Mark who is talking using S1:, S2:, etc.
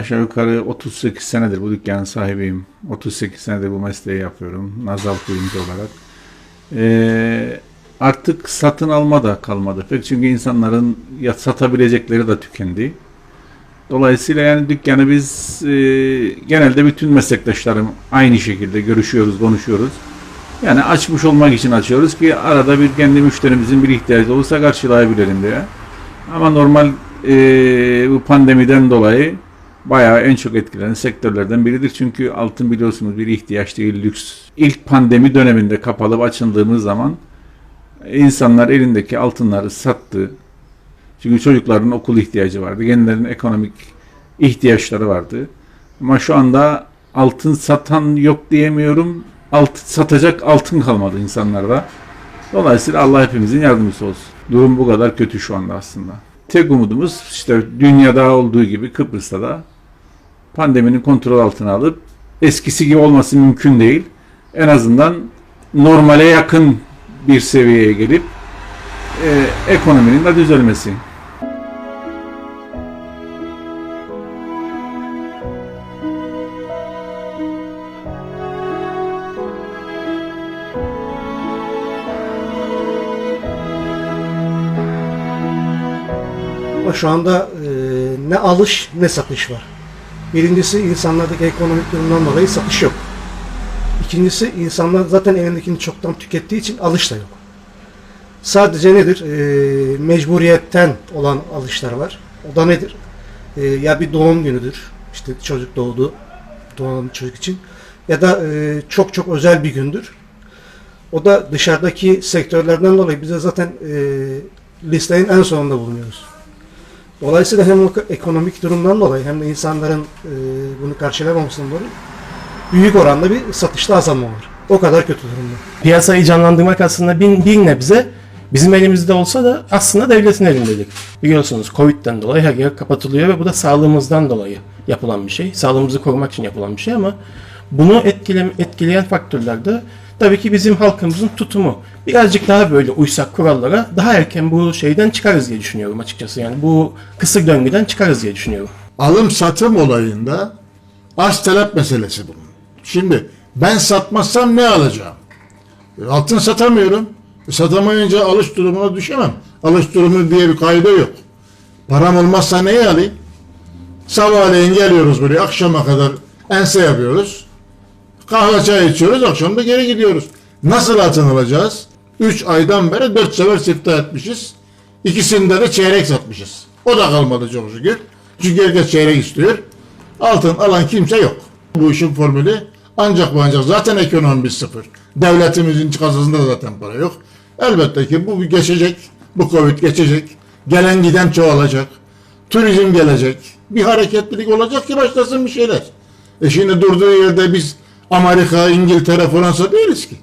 S1: Aşağı yukarı 38 senedir bu dükkanın sahibiyim. 38 senedir bu mesleği yapıyorum. Nazal kuyumcu olarak. Ee, artık satın alma da kalmadı. Pek çünkü insanların ya satabilecekleri de tükendi. Dolayısıyla yani dükkanı biz e, genelde bütün meslektaşlarım aynı şekilde görüşüyoruz, konuşuyoruz. Yani açmış olmak için açıyoruz ki arada bir kendi müşterimizin bir ihtiyacı olursa karşılayabilelim diye. Ama normal e, bu pandemiden dolayı bayağı en çok etkilenen sektörlerden biridir. Çünkü altın biliyorsunuz bir ihtiyaç değil, lüks. İlk pandemi döneminde kapalıp açıldığımız zaman insanlar elindeki altınları sattı. Çünkü çocukların okul ihtiyacı vardı. Gençlerin ekonomik ihtiyaçları vardı. Ama şu anda altın satan yok diyemiyorum. Altın satacak altın kalmadı insanlarda. Dolayısıyla Allah hepimizin yardımcısı olsun. Durum bu kadar kötü şu anda aslında. Tek umudumuz işte dünyada olduğu gibi Kıbrıs'ta da pandeminin kontrol altına alıp eskisi gibi olması mümkün değil. En azından normale yakın bir seviyeye gelip e, ekonominin de düzelmesi.
S2: Ama şu anda e, ne alış ne satış var. Birincisi insanlardaki ekonomik durumdan dolayı satış yok. İkincisi insanlar zaten elindekini çoktan tükettiği için alış da yok. Sadece nedir? E, mecburiyetten olan alışlar var. O da nedir? E, ya bir doğum günüdür. İşte çocuk doğdu. Doğan çocuk için. Ya da e, çok çok özel bir gündür. O da dışarıdaki sektörlerden dolayı bize zaten e, listenin en sonunda bulunuyoruz. Dolayısıyla hem ekonomik durumdan dolayı hem de insanların e, bunu karşılayamamasından dolayı büyük oranda bir satışta azalma var. O kadar kötü durumda.
S3: Piyasayı canlandırmak aslında bir, bir nebze bizim elimizde olsa da aslında devletin elindedir. Biliyorsunuz Covid'den dolayı her yer kapatılıyor ve bu da sağlığımızdan dolayı yapılan bir şey. Sağlığımızı korumak için yapılan bir şey ama bunu etkile, etkileyen faktörler de tabii ki bizim halkımızın tutumu. Birazcık daha böyle uysak kurallara daha erken bu şeyden çıkarız diye düşünüyorum açıkçası. Yani bu kısır döngüden çıkarız diye düşünüyorum.
S4: alım satım olayında arz talep meselesi bunun. Şimdi ben satmazsam ne alacağım? E, Altın satamıyorum. E, Satamayınca alış durumuna düşemem. Alış durumu diye bir kaydı yok. Param olmazsa neyi alayım? Sabahleyin geliyoruz buraya akşama kadar ense yapıyoruz. Kahve çay içiyoruz akşam da geri gidiyoruz. Nasıl altın alacağız? 3 aydan beri 4 sefer siftah etmişiz. İkisinde de çeyrek satmışız. O da kalmadı çok şükür. Çünkü herkes çeyrek istiyor. Altın alan kimse yok. Bu işin formülü ancak bu ancak zaten ekonomimiz sıfır. Devletimizin kasasında zaten para yok. Elbette ki bu geçecek. Bu Covid geçecek. Gelen giden çoğalacak. Turizm gelecek. Bir hareketlilik olacak ki başlasın bir şeyler. E şimdi durduğu yerde biz Amerika, İngiltere, Fransa değiliz ki.